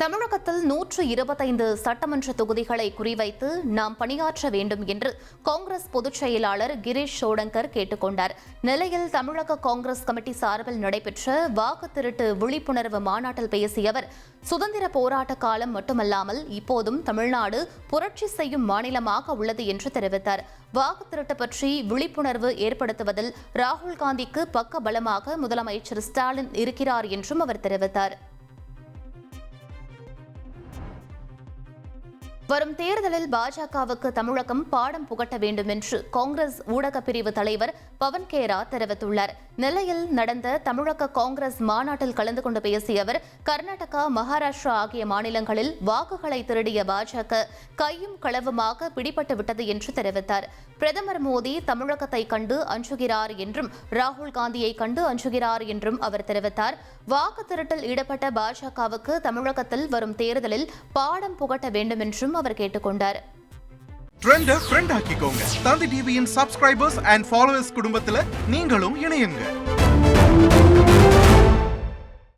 தமிழகத்தில் நூற்று இருபத்தைந்து சட்டமன்ற தொகுதிகளை குறிவைத்து நாம் பணியாற்ற வேண்டும் என்று காங்கிரஸ் பொதுச் செயலாளர் கிரீஷ் சோடங்கர் கேட்டுக்கொண்டார் நிலையில் தமிழக காங்கிரஸ் கமிட்டி சார்பில் நடைபெற்ற வாக்கு திருட்டு விழிப்புணர்வு மாநாட்டில் பேசிய அவர் சுதந்திர போராட்ட காலம் மட்டுமல்லாமல் இப்போதும் தமிழ்நாடு புரட்சி செய்யும் மாநிலமாக உள்ளது என்று தெரிவித்தார். வாக்கு திருட்டு பற்றி விழிப்புணர்வு ஏற்படுத்துவதில் ராகுல் காந்திக்கு பக்க பலமாக முதலமைச்சர் ஸ்டாலின் இருக்கிறார் என்றும் அவர் தெரிவித்தார். வரும் தேர்தலில் பாஜகவுக்கு தமிழகம் பாடம் புகட்ட வேண்டும் என்று காங்கிரஸ் ஊடக பிரிவு தலைவர் பவன் கேரா தெரிவித்துள்ளார். நெல்லையில் நடந்த தமிழக காங்கிரஸ் மாநாட்டில் கலந்து கொண்டு பேசிய அவர் கர்நாடகா மகாராஷ்டிரா ஆகிய மாநிலங்களில் வாக்குகளை திருடிய பாஜக கையும் களவுமாக பிடிபட்டு விட்டது என்று தெரிவித்தார். பிரதமர் மோடி தமிழகத்தை கண்டு அஞ்சுகிறார் என்றும் ராகுல் காந்தியை கண்டு அஞ்சுகிறார் என்றும் அவர் தெரிவித்தார். வாக்கு திருட்டில் ஈடுபட்ட பாஜகவுக்கு தமிழகத்தில் வரும் தேர்தலில் பாடம் புகட்ட வேண்டும் என்றும் அவர் கேட்டுக்கொண்டார். ட்ரெண்ட ஃப்ரெண்ட் ஆக்கிக்கோங்க. தந்தி டிவியின் சப்ஸ்கிரைபர்ஸ் அண்ட் ஃபாலோவர்ஸ் குடும்பத்துல நீங்களும் இணையுங்க.